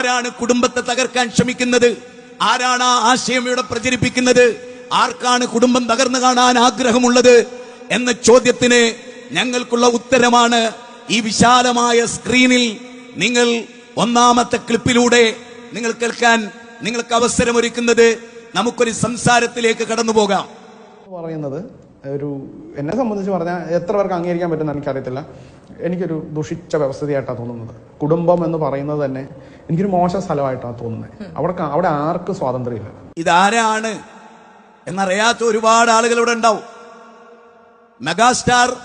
ആരാണ് കുടുംബത്തെ തകർക്കാൻ ശ്രമിക്കുന്നത്? ആരാണ് ആ ആശയം ഇവിടെ പ്രചരിപ്പിക്കുന്നത്? ആർക്കാണ് കുടുംബം തകർന്നു കാണാൻ ആഗ്രഹമുള്ളത്? എന്ന ചോദ്യത്തിന് ഞങ്ങൾക്കുള്ള ഉത്തരമാണ് ഈ വിശാലമായ സ്ക്രീനിൽ നിങ്ങൾ ഒന്നാമത്തെ ക്ലിപ്പിലൂടെ നിങ്ങൾ കേൾക്കാൻ നിങ്ങൾക്ക് അവസരമൊരുക്കുന്നത് നമുക്കൊരു സംസാരത്തിലേക്ക് കടന്നു പോകാം. പറയുന്നത് ഒരു എന്നെ സംബന്ധിച്ച് പറഞ്ഞാൽ എത്ര പേർക്ക് അംഗീകരിക്കാൻ പറ്റുമെന്ന് എനിക്കറിയത്തില്ല. എനിക്കൊരു ദുഷിച്ച വ്യവസ്ഥയായിട്ടാണ് തോന്നുന്നത്. കുടുംബം എന്ന് പറയുന്നത് തന്നെ എനിക്കൊരു മോശം സ്ഥലമായിട്ടാണ് തോന്നുന്നത്. അവിടെ അവിടെ ആർക്കും സ്വാതന്ത്ര്യമില്ല. ഇതാരാണ് എന്നറിയാത്ത ഒരുപാട് ആളുകൾ ഇവിടെ ഉണ്ടാവും. മെഗാസ്റ്റാർ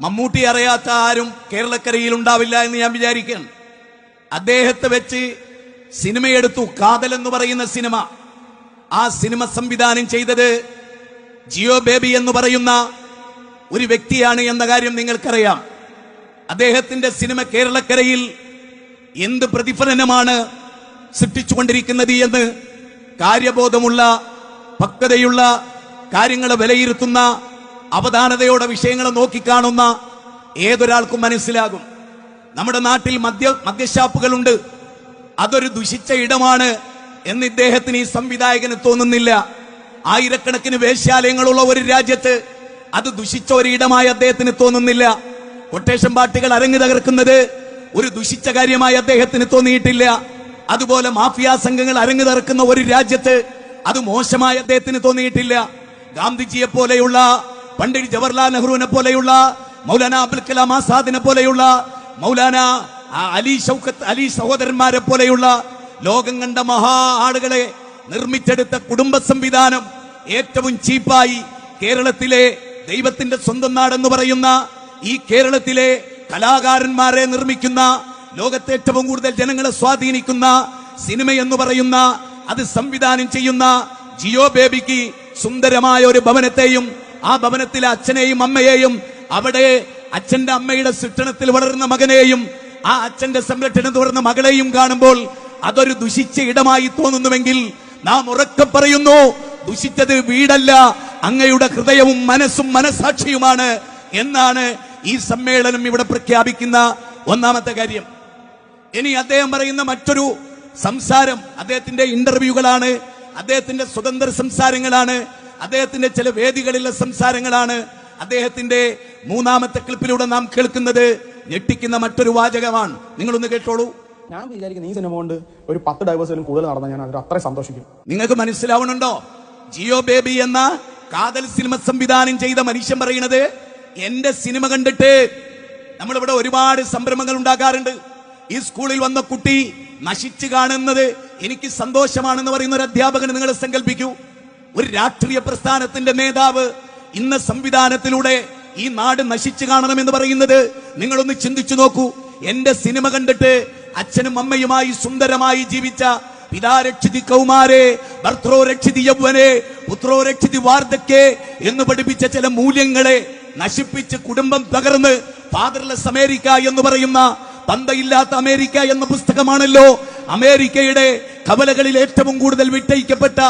മമ്മൂട്ടി അറിയാത്ത ആരും കേരളക്കരയിൽ ഉണ്ടാവില്ല എന്ന് ഞാൻ വിചാരിക്കുകയാണ്. അദ്ദേഹത്തെ വെച്ച് സിനിമയെടുത്തു കാതൽ എന്ന് പറയുന്ന സിനിമ. ആ സിനിമ സംവിധാനം ചെയ്തത് ജിയോ ബേബി എന്ന് പറയുന്ന ഒരു വ്യക്തിയാണ് എന്ന കാര്യം നിങ്ങൾക്കറിയാം. അദ്ദേഹത്തിന്റെ സിനിമ കേരളക്കരയിൽ എന്ത് പ്രതിഫലനമാണ് സൃഷ്ടിച്ചുകൊണ്ടിരിക്കുന്നത് എന്ന് കാര്യബോധമുള്ള പക്വതയുള്ള കാര്യങ്ങളെ വിലയിരുത്തുന്ന അവധാനതയോടെ വിഷയങ്ങളെ നോക്കിക്കാണുന്ന ഏതൊരാൾക്കും മനസ്സിലാകും. നമ്മുടെ നാട്ടിൽ മദ്യ മദ്യഷാപ്പുകളുണ്ട് അതൊരു ദുഷിച്ച ഇടമാണ് എന്ന് ഇദ്ദേഹത്തിന് ഈ സംവിധായകന് തോന്നുന്നില്ല. ആയിരക്കണക്കിന് വേശ്യാലയങ്ങളുള്ള ഒരു രാജ്യത്ത് അത് ദുഷിച്ച ഒരു ഇടമായി അദ്ദേഹത്തിന് തോന്നുന്നില്ല. കൊട്ടേഷൻ പാർട്ടികൾ അരങ്ങു തകർക്കുന്നത് ഒരു ദുഷിച്ച കാര്യമായി അദ്ദേഹത്തിന് തോന്നിയിട്ടില്ല. അതുപോലെ മാഫിയ സംഘങ്ങൾ അരങ്ങു തകർക്കുന്ന ഒരു രാജ്യത്ത് അത് മോശമായി അദ്ദേഹത്തിന് തോന്നിയിട്ടില്ല. ഗാന്ധിജിയെ പോലെയുള്ള പണ്ഡിറ്റ് ജവഹർലാൽ നെഹ്റുവിനെ പോലെയുള്ള മൗലാന അബുൽ കലാം ആസാദിനെ പോലെയുള്ള മൗലാന അലി ഷൗക്കത്ത് അലി സഹോദരന്മാരെ പോലെയുള്ള ലോകം കണ്ട മഹാ ആളുകളെ നിർമ്മിച്ചെടുത്ത കുടുംബ സംവിധാനം ഏറ്റവും ചീപ്പായി കേരളത്തിലെ ദൈവത്തിന്റെ സ്വന്തം നാടെന്ന് പറയുന്ന ഈ കേരളത്തിലെ കലാകാരന്മാരെ നിർമ്മിക്കുന്ന ലോകത്തെ ഏറ്റവും കൂടുതൽ ജനങ്ങളെ സ്വാധീനിക്കുന്ന സിനിമ എന്ന് പറയുന്ന അത് സംവിധാനം ചെയ്യുന്ന ജിയോ ബേബിക്ക് സുന്ദരമായ ഒരു ഭവനത്തെയും ആ ഭവനത്തിലെ അച്ഛനെയും അമ്മയെയും അവിടെ അച്ഛന്റെ അമ്മയുടെ ശിക്ഷണത്തിൽ വളർന്ന മകനെയും ആ അച്ഛന്റെ സംരക്ഷണത്തിൽ വളർന്ന മകളെയും കാണുമ്പോൾ അതൊരു ദുഷിച്ച ഇടമായി തോന്നുന്നുവെങ്കിൽ നാം ഉറക്കം പറയുന്നു ദുഷിച്ചത് വീടല്ല അങ്ങയുടെ ഹൃദയവും മനസ്സും മനസാക്ഷിയുമാണ് എന്നാണ് ഈ സമ്മേളനം ഇവിടെ പ്രഖ്യാപിക്കുന്ന ഒന്നാമത്തെ കാര്യം. ഇനി അദ്ദേഹം പറയുന്ന മറ്റൊരു സംസാരം അദ്ദേഹത്തിന്റെ ഇന്റർവ്യൂകളാണ് അദ്ദേഹത്തിന്റെ സ്വതന്ത്ര സംസാരങ്ങളാണ് അദ്ദേഹത്തിന്റെ ചില വേദികളിലെ സംസാരങ്ങളാണ്. അദ്ദേഹത്തിന്റെ മൂന്നാമത്തെ ക്ലിപ്പിലൂടെ നാം കേൾക്കുന്നത് ഞെട്ടിക്കുന്ന മറ്റൊരു വാചകമാണ്. നിങ്ങളൊന്ന് കേട്ടോളൂ. ഞാൻ വിചാരിക്കുന്നത് ഈ സിനിമ കൊണ്ട് ഒരു പത്ത് ഡൈവേഴ്സിലും കൂടുതൽ നടന്ന ഞാൻ അതിൽ അത്രയും സന്തോഷിക്കും. നിങ്ങൾക്ക് മനസ്സിലാവണുണ്ടോ? ജിയോ ബേബി എന്ന കാതൽ സിനിമ സംവിധാനം ചെയ്ത മനുഷ്യൻ പറയുന്നത് എന്റെ സിനിമ കണ്ടിട്ട് നമ്മളിവിടെ ഒരുപാട് സംരംഭങ്ങൾ ഉണ്ടാക്കാറുണ്ട്. ഈ സ്കൂളിൽ വന്ന കുട്ടി നശിച്ചു കാണുന്നത് എനിക്ക് സന്തോഷമാണെന്ന് പറയുന്ന ഒരു അധ്യാപകൻ നിങ്ങൾ സങ്കല്പിക്കൂ. ഒരു രാഷ്ട്രീയ പ്രസ്ഥാനത്തിന്റെ നേതാവ് ഇന്ന സംവിധാനത്തിലൂടെ ഈ നാട് നശിച്ചു കാണണമെന്ന് പറയുന്നത് നിങ്ങളൊന്ന് ചിന്തിച്ചു നോക്കൂ. എന്റെ സിനിമ കണ്ടിട്ട് അച്ഛനും അമ്മയുമായി സുന്ദരമായി ജീവിച്ച പിതാരക്ഷിതി കൗമാരെ ഭർത്തോ രക്ഷിതി യൗവനെ പുത്രോ രക്ഷിതി വാർദ്ധക്കെ എന്ന് പഠിപ്പിച്ച ചില മൂല്യങ്ങളെ നശിപ്പിച്ച് കുടുംബം തകർന്ന് ഫാദർലെസ് അമേരിക്ക എന്ന് പറയുന്ന തന്തയില്ലാത്ത അമേരിക്ക എന്ന പുസ്തകമാണല്ലോ. അമേരിക്കയുടെ കവലകളിൽ ഏറ്റവും കൂടുതൽ വിട്ടയിക്കപ്പെട്ട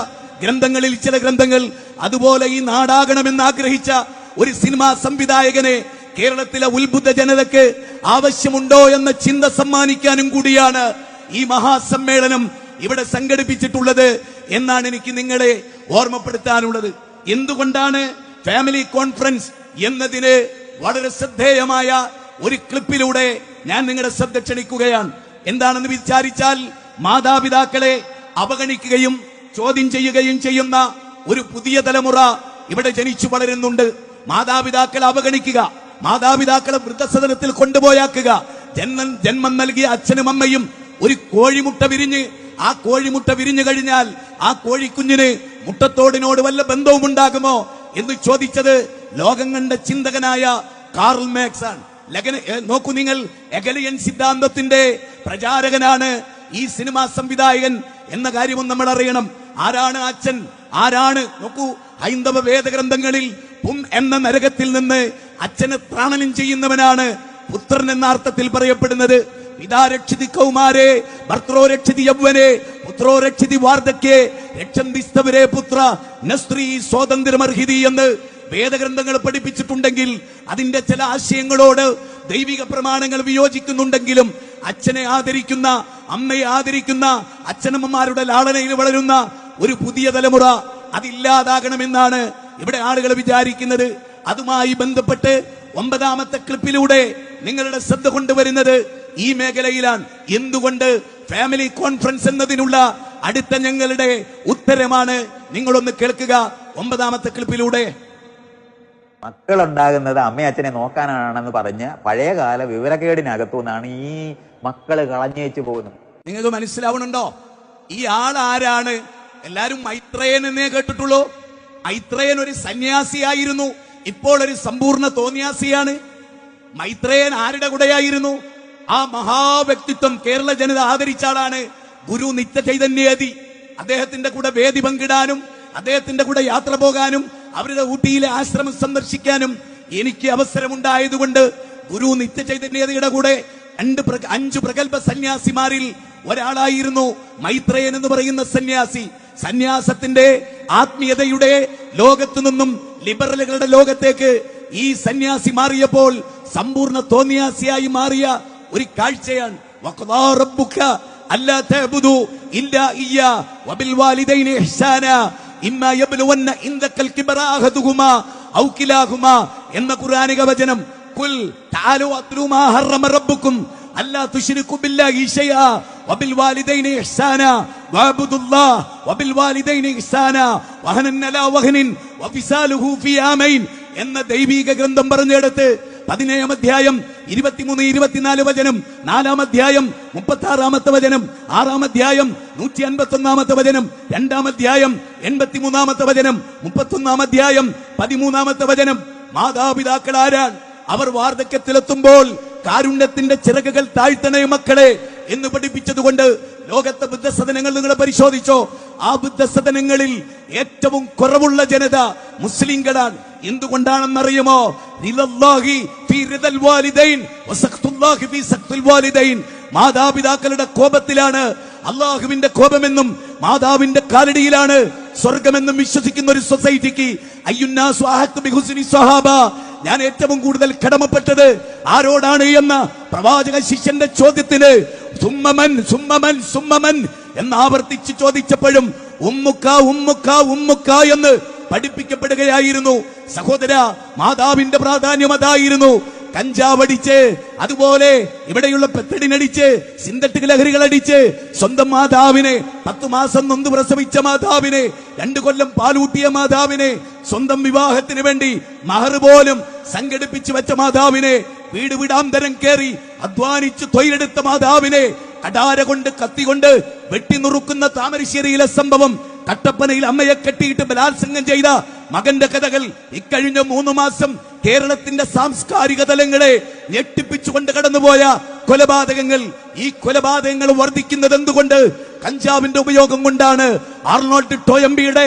ഗ്രന്ഥങ്ങളിൽ ചില ഗ്രന്ഥങ്ങൾ അതുപോലെ ഈ നാടാകണമെന്ന് ആഗ്രഹിച്ച ഒരു സിനിമാ സംവിധായകനെ കേരളത്തിലെ ഉത്ബുദ്ധ ജനതയ്ക്ക് ആവശ്യമുണ്ടോ എന്ന ചിന്ത സമ്മാനിക്കാനും കൂടിയാണ് ഈ മഹാസമ്മേളനം ഇവിടെ സംഘടിപ്പിച്ചിട്ടുള്ളത് എന്നാണ് എനിക്ക് നിങ്ങളെ ഓർമ്മപ്പെടുത്താനുള്ളത്. എന്തുകൊണ്ടാണ് ഫാമിലി കോൺഫറൻസ് എന്നതിന് വളരെ ശ്രദ്ധേയമായ ഒരു ക്ലിപ്പിലൂടെ ഞാൻ നിങ്ങളുടെ ശ്രദ്ധ ക്ഷണിക്കുകയാണ്. എന്താണെന്ന് വിചാരിച്ചാൽ മാതാപിതാക്കളെ അവഗണിക്കുകയും ചോദ്യം ചെയ്യുകയും ചെയ്യുന്ന ഒരു പുതിയ തലമുറ ഇവിടെ ജനിച്ചു വളരുന്നുണ്ട്. മാതാപിതാക്കളെ അവഗണിക്കുക മാതാപിതാക്കളെ വൃദ്ധസദനത്തിൽ കൊണ്ടുപോയാക്കുക. ജന്മം ജന്മം നൽകിയ അച്ഛനും അമ്മയും ഒരു കോഴിമുട്ട വിരിഞ്ഞ് ആ കോഴിമുട്ട വിരിഞ്ഞു കഴിഞ്ഞാൽ ആ കോഴിക്കുഞ്ഞിന് മുട്ടത്തോടിനോട് വല്ല ബന്ധവും ഉണ്ടാകുമോ എന്ന് ചോദിച്ചത് ലോകം കണ്ട ചിന്തകനായ കാർൽ മാക്സ് ആണ് നോക്കൂ നിങ്ങൾ എഗലിയൻ സിദ്ധാന്തത്തിന്റെ പ്രചാരകനാണ് ഈ സിനിമാ സംവിധായകൻ എന്ന കാര്യവും നമ്മൾ അറിയണം. ആരാണ് അച്ഛൻ? ആരാണ്? നോക്കൂ ഹൈന്ദവ വേദഗ്രന്ഥങ്ങളിൽ പും എന്ന നരകത്തിൽ നിന്ന് അച്ഛന് പ്രാണനം ചെയ്യുന്നവനാണ് പുത്രൻ എന്ന അർത്ഥത്തിൽ പറയപ്പെടുന്നത്. പിതാരക്ഷിതി കൗമാരെ ഭർത്തോ രക്ഷിതി യൗവനെ പുത്രോ രക്ഷിതി വാർദ്ധക്യെ രക്ഷന്തിസ്തവരെ പുത്ര നസ്ത്രീ സ്വാതന്ത്ര്യമർഹിതി എന്ന് വേദഗ്രന്ഥങ്ങൾ പഠിപ്പിച്ചിട്ടുണ്ടെങ്കിൽ അതിന്റെ ചില ആശയങ്ങളോട് ദൈവിക പ്രമാണങ്ങൾ വിയോജിക്കുന്നുണ്ടെങ്കിലും അച്ഛനെ ആദരിക്കുന്ന അമ്മയെ ആദരിക്കുന്ന അച്ഛനമ്മമാരുടെ ലാളനയിൽ വളരുന്ന ഒരു പുതിയ തലമുറ അതില്ലാതാകണമെന്നാണ് ഇവിടെ ആളുകൾ വിചാരിക്കുന്നത്. അതുമായി ബന്ധപ്പെട്ട് ഒമ്പതാമത്തെ ക്ലിപ്പിലൂടെ നിങ്ങളുടെ ശ്രദ്ധ കൊണ്ടുവരുന്നത് ഈ മേഖലയിലാണ്. എന്തുകൊണ്ട് ഫാമിലി കോൺഫറൻസ് എന്നതിനുള്ള അടുത്ത ഞങ്ങളുടെ ഉത്തരമാണ്. നിങ്ങളൊന്ന് കേൾക്കുക ഒമ്പതാമത്തെ ക്ലിപ്പിലൂടെ. മക്കളുണ്ടാകുന്നത് അമ്മയും അച്ഛനെ നോക്കാനാണെന്ന് പറഞ്ഞ് പഴയകാല വിവരക്കേടിനകത്തു നിന്നാണ് ഈ മക്കൾ കളഞ്ഞേച്ചു പോകുന്നത്. നിങ്ങൾക്ക് മനസ്സിലാവണുണ്ടോ ഈ ആൾ ആരാണ്? എല്ലാരും മൈത്രേയൻ എന്നേ കേട്ടിട്ടുള്ളൂ. മൈത്രേയൻ ഒരു സന്യാസിയായിരുന്നു. ഇപ്പോൾ ഒരു സമ്പൂർണ തോന്നിയാസിയാണ്. മൈത്രേയൻ ആരുടെ കൂടെയായിരുന്നു? ആ മഹാവ്യക്തിത്വം കേരള ജനത ആദരിച്ച ആളാണ് ഗുരു നിത്യ ചൈതന്യേതി അദ്ദേഹത്തിന്റെ കൂടെ വേദി പങ്കിടാനും അദ്ദേഹത്തിന്റെ കൂടെ യാത്ര പോകാനും അവരുടെ ഊട്ടിയിലെ ആശ്രമം സന്ദർശിക്കാനും എനിക്ക് അവസരമുണ്ടായതുകൊണ്ട് ഗുരു നിത്യ ചൈതന്യതയുടെ കൂടെ രണ്ട് അഞ്ചു പ്രഗത്ഭ സന്യാസിമാരിൽ ഒരാളായിരുന്നു മൈത്രയൻ എന്ന് പറയുന്ന സന്യാസി. സന്യാസത്തിന്റെ ആത്മീയതയുടെ ലോകത്തു നിന്നും ലിബറലുകളുടെ ലോകത്തേക്ക് ഈ സന്യാസി മാറിയപ്പോൾ സമ്പൂർണ തോന്നിയാസിയായി മാറിയ ഒരു കാഴ്ചയാണ്. അല്ലാ വബിൽ ഇഹ്സാന. ഇമ്മാ യബ്ലുവന്ന ഇൻദക്കൽ കിബറ അഹദുഹുമാ ഔ കിലാഹുമാ എന്ന ഖുർആനിക വചനം കുൽ തആലു ഹറമ റബ്ബുക്കും അല്ലാ തുശ്രികു ബില്ലാഹി ശൈആ വബിൽ വാലിദൈനി ഇഹ്സാന വഅബ്ദുല്ലാഹ് വബിൽ വാലിദൈനി ഇഹ്സാന വഹനൻ അലാ വഹനിൻ വഫിസാലുഹു ഫീ എന്ന ദൈവീക ഗ്രന്ഥം പറഞ്ഞെടുത്ത് പതിനേഴാം അധ്യായം ഇരുപത്തിമൂന്ന് ഇരുപത്തിനാല് വചനം നാലാം അധ്യായം മുപ്പത്തി ആറാമത്തെ വചനം ആറാം അധ്യായം നൂറ്റി അൻപത്തി ഒന്നാമത്തെ വചനം രണ്ടാം അധ്യായം എൺപത്തി മൂന്നാമത്തെ വചനം മുപ്പത്തൊന്നാം അധ്യായം പതിമൂന്നാമത്തെ വചനം. മാതാപിതാക്കൾ ആരാണ്? അവർ വാർദ്ധക്യത്തിലെത്തുമ്പോൾ കാരുണ്യത്തിന്റെ ചിറകുകൾ താഴ്ത്തണേ മക്കളെ എന്ന് പഠിപ്പിച്ചതുകൊണ്ട് ലോകത്തെ ബുദ്ധസദനങ്ങൾ നിങ്ങൾ പരിശോധിച്ചോ? ആ ബുദ്ധസദനങ്ങളിൽ ഏറ്റവും കുറവുള്ള ജനത മുസ്ലിങ്ങളാണ്. എന്തുകൊണ്ടാണെന്നറിയുമോ? റിലല്ലാഹി رضا الوالدين وسخط الله في سخط الوالدين. മാതാപിതാക്കളുടെ കോപത്തിലാണ് അള്ളാഹുവിന്റെ കോപമെന്നും മാതാവിന്റെ കാലടിയിലാണ് സ്വർഗമെന്നും വിശ്വസിക്കുന്ന ഒരു സൊസൈറ്റിക്ക് സഹാബ ഞാൻ ഏറ്റവും കൂടുതൽ കടമപ്പെട്ടത് ആരോടാണ് എന്ന പ്രവാചക ശിഷ്യന്റെ ചോദ്യത്തിന് സുമ്മമൻ സുമ്മമൻ സുമ്മമൻ എന്ന് ആവർത്തിച്ച് ചോദിച്ചപ്പോഴും ഉമ്മുക്ക ഉമ്മുക്ക ഉമ്മുക്ക എന്ന് പഠിപ്പിക്കപ്പെടുകയായിരുന്നു. സഹോദര മാതാവിന്റെ പ്രാധാന്യം അതായിരുന്നു. കഞ്ചാവടിച്ച് അതുപോലെ ഇവിടെയുള്ള പെത്തടിനടിച്ച് സിന്തറ്റിക് ലഹരികൾ അടിച്ച് സ്വന്തം മാതാവിനെ പത്തു മാസം നൊന്ത് പ്രസവിച്ച മാതാവിനെ രണ്ടു കൊല്ലം പാലൂട്ടിയ മാതാവിനെ സ്വന്തം വിവാഹത്തിന് വേണ്ടി മഹർ പോലും സംഘടിപ്പിച്ചു വെച്ച മാതാവിനെ വീട് വീടാന്തരം കയറി അധ്വാനിച്ച് തൊഴിലെടുത്ത മാതാവിനെ കടാര കൊണ്ട് കത്തി കൊണ്ട് വെട്ടിനുറുക്കുന്ന താമരശ്ശേരിയിലെ സംഭവം കട്ടപ്പനയിൽ അമ്മയെ കെട്ടിയിട്ട് ബലാത്സംഗം ചെയ്ത മകന്റെ കഥകൾ ഇക്കഴിഞ്ഞ മൂന്ന് മാസം കേരളത്തിന്റെ സാംസ്കാരിക തലങ്ങളെ ഞെട്ടിപ്പിച്ചുകൊണ്ട് കടന്നുപോയ കൊലപാതകങ്ങൾ ഈ കൊലപാതകങ്ങൾ വർദ്ധിക്കുന്നത് എന്തുകൊണ്ട്? കഞ്ചാവിന്റെ ഉപയോഗം കൊണ്ടാണ് ആർണോൾഡ് ടോയംബിയുടെ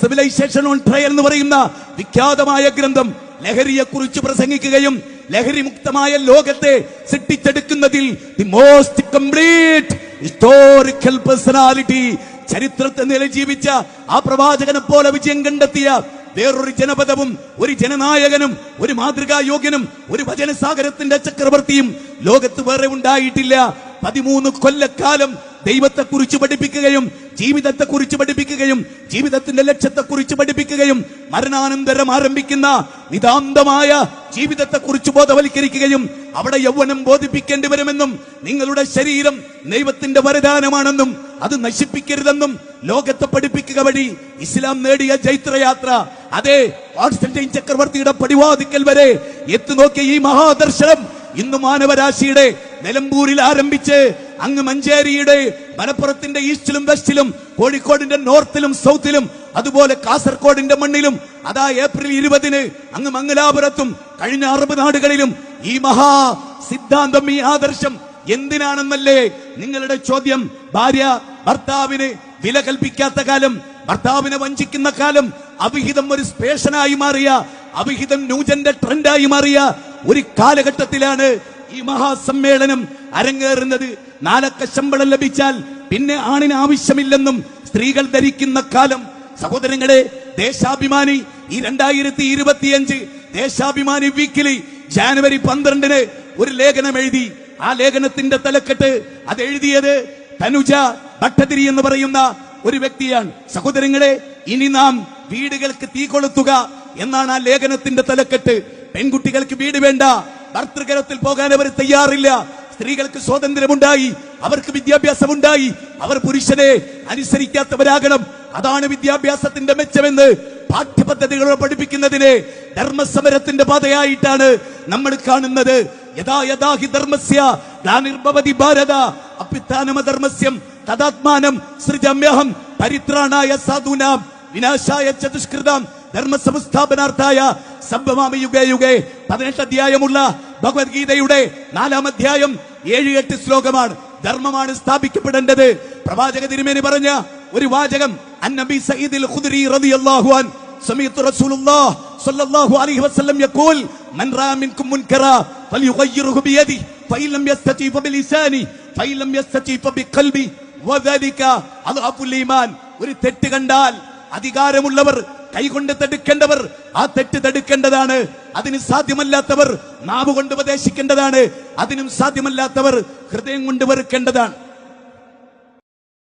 സിവിലൈസേഷൻ ഓൺ ട്രയൽ എന്ന് പറയുന്ന വിഖ്യാതമായ ഗ്രന്ഥം ലഹരിയെ കുറിച്ച് പ്രസംഗിക്കുകയും ലഹരി മുക്തമായ ലോകത്തെ സൃഷ്ടിച്ചെടുക്കുന്നതിൽ the most complete historical personality ചരിത്രത്തെ നിലജീവിച്ച ആ പ്രവാചകനെ പോലെ വിജയം കണ്ടെത്തിയ വേറൊരു ജനപദവും ഒരു ജനനായകനും ഒരു മാതൃകാ യോഗ്യനും ഒരു വചനസാഗരത്തിന്റെ ചക്രവർത്തിയും ലോകത്ത് വേറെ ഉണ്ടായിട്ടില്ല. പതിമൂന്ന് കൊല്ലക്കാലം ദൈവത്തെ കുറിച്ച് പഠിപ്പിക്കുകയും ജീവിതത്തെ കുറിച്ച് പഠിപ്പിക്കുകയും ജീവിതത്തിന്റെ ലക്ഷ്യത്തെ കുറിച്ച് പഠിപ്പിക്കുകയും മരണാനന്തരം ആരംഭിക്കുന്ന നിതാന്തമായ ജീവിതത്തെ കുറിച്ച് ബോധവൽക്കരിക്കുകയും അവിടെ യൗവനം ബോധിപ്പിക്കേണ്ടി വരുമെന്നും നിങ്ങളുടെ ശരീരം ദൈവത്തിന്റെ വരദാനമാണെന്നും അത് നശിപ്പിക്കരുതെന്നും ലോകത്തെ പഠിപ്പിക്കുക വഴി ഇസ്ലാം നേടിയ ജൈത്രയാത്ര. അതെ ചക്രവർത്തിയുടെ പടിവാതിക്കൽ വരെ എത്തു നോക്കിയ ഈ മഹാദർശനം ഇന്ന് മാനവരാശിയുടെ നിലമ്പൂരിൽ ആരംഭിച്ച് അങ്ങ് മഞ്ചേരിയുടെ മലപ്പുറത്തിന്റെ ഈസ്റ്റിലും വെസ്റ്റിലും കോഴിക്കോടിന്റെ നോർത്തിലും സൗത്തിലും അതുപോലെ കാസർഗോഡിന്റെ മണ്ണിലും അതാ ഏപ്രിൽ ഇരുപതിന് അങ്ങ് മംഗലാപുരത്തും കഴിഞ്ഞ അറബ് നാടുകളിലും ഈ മഹാ സിദ്ധാന്തം ഈ ആദർശം എന്തിനാണെന്നല്ലേ നിങ്ങളുടെ ചോദ്യം? ഭാര്യ ഭർത്താവിന് വില കൽപ്പിക്കാത്ത കാലം ഭർത്താവിനെ വഞ്ചിക്കുന്ന കാലം അവിഹിതം ഒരു സ്പേഷനായി മാറിയ അവിഹിതം ന്യൂജന്റെ ട്രെൻഡായി മാറിയ ഒരു കാലഘട്ടത്തിലാണ് ഈ മഹാസമ്മേളനം അരങ്ങേറുന്നത് നാലക്ക ശമ്പളം ലഭിച്ചാൽ പിന്നെ ആണിന് ആവശ്യമില്ലെന്നും സ്ത്രീകൾ ധരിക്കുന്ന കാലം. സഹോദരങ്ങളെ ദേശാഭിമാനി ഈ രണ്ടായിരത്തി ഇരുപത്തിയഞ്ച് ദേശാഭിമാനി വീക്കിലി ജാനുവരി പന്ത്രണ്ടിന് ഒരു ലേഖനം എഴുതി. ആ ലേഖനത്തിന്റെ തലക്കെട്ട് അത് എഴുതിയത് തനുജ ഭട്ടതിരി എന്ന് പറയുന്ന ഒരു വ്യക്തിയാണ്. സഹോദരങ്ങളെ ഇനി നാം വീടുകൾക്ക് തീ കൊളുത്തുക എന്നാണ് ആ ലേഖനത്തിന്റെ തലക്കെട്ട്. പെൺകുട്ടികൾക്ക് വീട് വേണ്ട ഭർത്തൃകരത്തിൽ പോകാൻ അവർ തയ്യാറില്ല. സ്ത്രീകൾക്ക് സ്വാതന്ത്ര്യമുണ്ടായി അവർക്ക് വിദ്യാഭ്യാസമുണ്ടായി. അവർ പുരുഷനെ അനുസരിക്കാത്തവരാകണം. അതാണ് വിദ്യാഭ്യാസത്തിന്റെ മെച്ചമെന്ന് പാഠ്യപദ്ധതികളോട് പഠിപ്പിക്കുന്നതിനെ ധർമ്മസമരത്തിന്റെ പാതയായിട്ടാണ് നമ്മൾ കാണുന്നത്. യഥാ യഥാ ഹി ധർമ്മസ്യ ഗ്ലാനിർഭവതി ഭാരത അഭ്യുത്ഥാനമധർമ്മസ്യം തദാത്മാനം സൃജമ്യഹം പരിത്രാണായ സാധുനാം വിനാശായ ചതുഷ്കൃതം ധർമ്മസംസ്ഥാപനാർത്ഥായ സംഭവാമി യുഗേ യുഗേ പതിനെട്ട് അധ്യായമുള്ള ഭഗവത്ഗീതയുടെ നാലാം അധ്യായം ഏഴ് എട്ട് ശ്ലോകമാണ് ധർമ്മമാണ് സ്ഥാപിക്കപ്പെടേണ്ടത്. പ്രവാചക തിരുമേനി പറഞ്ഞ ഒരു വാചകം അന്നബി സയ്യിദിൽ ഖുദ്രി റളിയല്ലാഹു അൻ സമീതു റസൂലുള്ളാഹ് സ്വല്ലല്ലാഹു അലൈഹി വസല്ലം യഖൂൽ മൻ റാ മിൻകും മുൻകറ ഫൽയുഗയ്യിറുഹു ബിയദി ഫഇൻ ലം യസ്തതി ഫബിലിസാനി ഫഇൻ ലം യസ്തതി ഫബിഖൽബി വദാലിക അദ്അഫുൽ ഈമാൻ ഒരു തെറ്റ് കണ്ടാൽ അധികാരമുള്ളവർ കൈകൊണ്ട് തടുക്കേണ്ടവർ ആ തെറ്റ് തടുക്കേണ്ടതാണ്. അതിന് സാധ്യമല്ലാത്തവർ നാവ് കൊണ്ട് ഉപദേശിക്കേണ്ടതാണ്. അതിനും സാധ്യമല്ലാത്തവർ ഹൃദയം കൊണ്ട് വെറുക്കേണ്ടതാണ്.